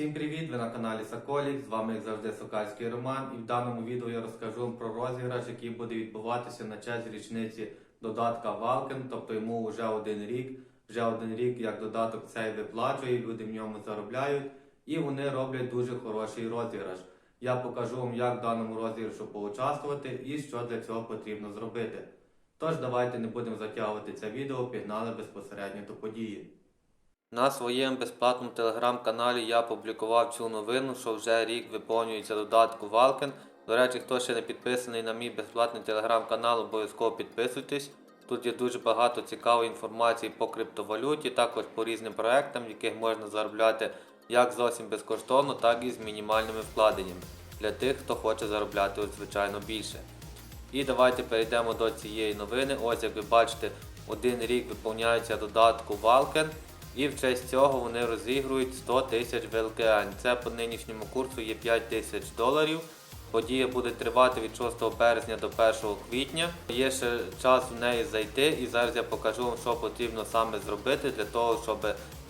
Всім привіт! Ви на каналі Соколік. З вами як завжди Сокальський Роман. І в даному відео я розкажу вам про розіграш, який буде відбуватися на честь річниці додатка Валкен. Тобто йому вже один рік. Вже один рік як додаток цей виплачує, люди в ньому заробляють. І вони роблять дуже хороший розіграш. Я покажу вам, як в даному розіграшу поучаствувати і що для цього потрібно зробити. Тож давайте не будемо затягувати це відео, пігнали безпосередньо до події. На своєму безплатному телеграм-каналі я публікував цю новину, що вже рік виповнюється додатку Валкен. До речі, хто ще не підписаний на мій безплатний телеграм-канал, обов'язково підписуйтесь. Тут є дуже багато цікавої інформації по криптовалюті, також по різним проектам, в яких можна заробляти як зовсім безкоштовно, так і з мінімальними вкладеннями для тих, хто хоче заробляти звичайно більше. І давайте перейдемо до цієї новини. Ось як ви бачите, один рік виповняється додатку Valken. І в честь цього вони розігрують 100 тисяч ВЛКН. Це по нинішньому курсу є 5 тисяч доларів. Подія буде тривати від 6 березня до 1 квітня. Є ще час в неї зайти, і зараз я покажу вам, що потрібно саме зробити для того, щоб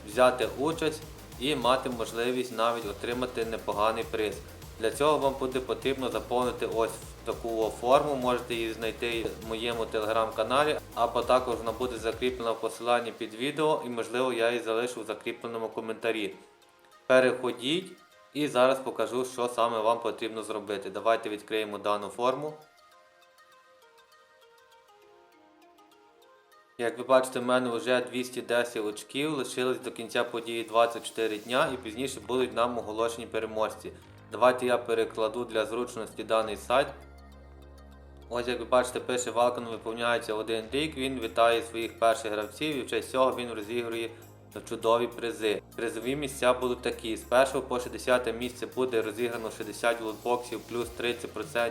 взяти участь і мати можливість навіть отримати непоганий приз. Для цього вам буде потрібно заповнити ось таку форму, можете її знайти в моєму телеграм-каналі, або також вона буде закріплена в посиланні під відео і можливо я її залишу в закріпленому коментарі. Переходіть і зараз покажу, що саме вам потрібно зробити. Давайте відкриємо дану форму. Як ви бачите, в мене вже 210 очків, лишилось до кінця події 24 дня і пізніше будуть нам оголошені переможці. Давайте я перекладу для зручності даний сайт. Ось як ви бачите, пише Валкан виповняється один рік, він вітає своїх перших гравців і в честь цього він розігрує чудові призи. Призові місця будуть такі. З 1 по 60 місце буде розіграно 60 лотбоксів плюс 30%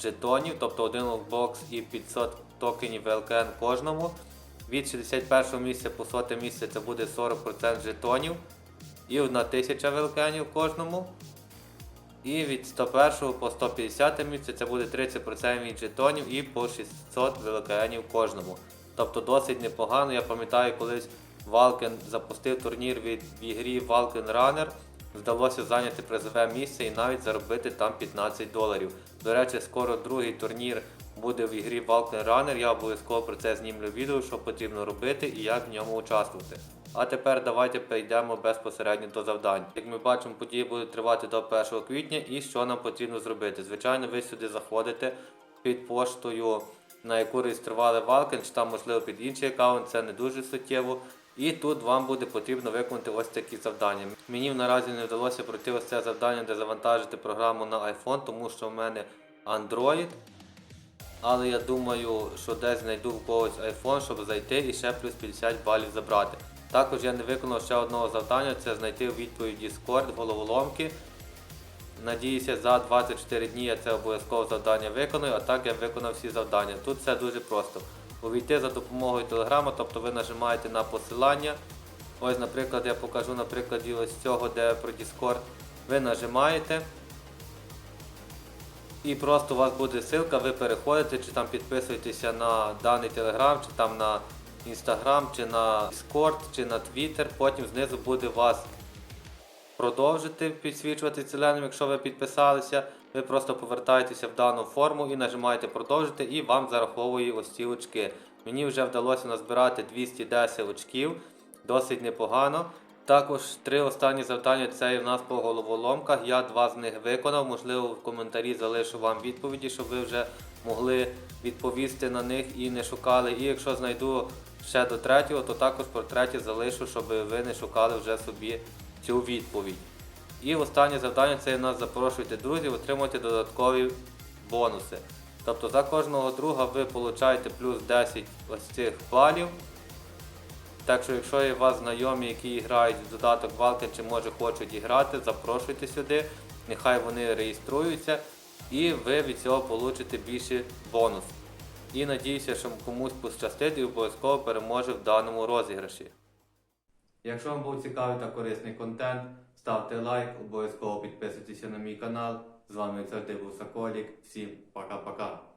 жетонів, тобто один лотбокс і 500 токенів ВЛКН кожному. Від 61 місця по 100 місце це буде 40% жетонів і 1000 ВЛКНів кожному. І від 101 по 150 місце це буде 30% від жетонів і по 600 ВЛКНів кожному. Тобто досить непогано. Я пам'ятаю, колись Валкен запустив турнір від в ігрі Valken Runner. Вдалося зайняти призове місце і навіть заробити там 15 доларів. До речі, скоро другий турнір буде в ігрі Valken Runner. Я обов'язково про це знімлю відео, що потрібно робити і як в ньому участвувати. А тепер давайте перейдемо безпосередньо до завдань. Як ми бачимо, події будуть тривати до 1 квітня і що нам потрібно зробити. Звичайно, ви сюди заходите під поштою, на яку реєстрували Valken, чи там, можливо, під інший аккаунт, це не дуже суттєво. І тут вам буде потрібно виконати ось такі завдання. Мені наразі не вдалося пройти ось це завдання, де завантажити програму на iPhone, тому що в мене Android. Але я думаю, що десь знайду в когось iPhone, щоб зайти і ще плюс 50 балів забрати. Також я не виконав ще одного завдання, це знайти у відповіді Discord головоломки. Надіюся, за 24 дні я це обов'язково завдання виконую, а так я виконав всі завдання. Тут все дуже просто. Увійти за допомогою телеграма, тобто ви нажимаєте на посилання. Ось, наприклад, я покажу на прикладі ось цього, де про Discord. Ви нажимаєте. І просто у вас буде ссылка, ви переходите, чи там підписуєтеся на даний телеграм, чи там на Instagram, чи на Discord, чи на Twitter. Потім знизу буде вас продовжити підсвічувати зеленим, якщо ви підписалися. Ви просто повертаєтеся в дану форму і нажимаєте продовжити, і вам зараховує ось ці очки. Мені вже вдалося назбирати 210 очків, досить непогано. Також три останні завдання це в нас по головоломках. Я два з них виконав. Можливо, в коментарі залишу вам відповіді, щоб ви вже могли відповісти на них і не шукали. І якщо знайду ще до третього, то також про третє залишу, щоб ви не шукали вже собі цю відповідь. І останнє завдання це у нас запрошуйте друзів, отримуйте додаткові бонуси. Тобто за кожного друга ви получаєте плюс 10 ось цих балів. Так що, якщо є у вас знайомі, які грають в додаток Valken чи може хочуть і грати, запрошуйте сюди, нехай вони реєструються і ви від цього получите більше бонус. І надіюся, що комусь пощастить і обов'язково переможе в даному розіграші. Якщо вам був цікавий та корисний контент, ставте лайк, обов'язково підписуйтесь на мій канал. З вами завжди був Соколік. Всім пока-пока.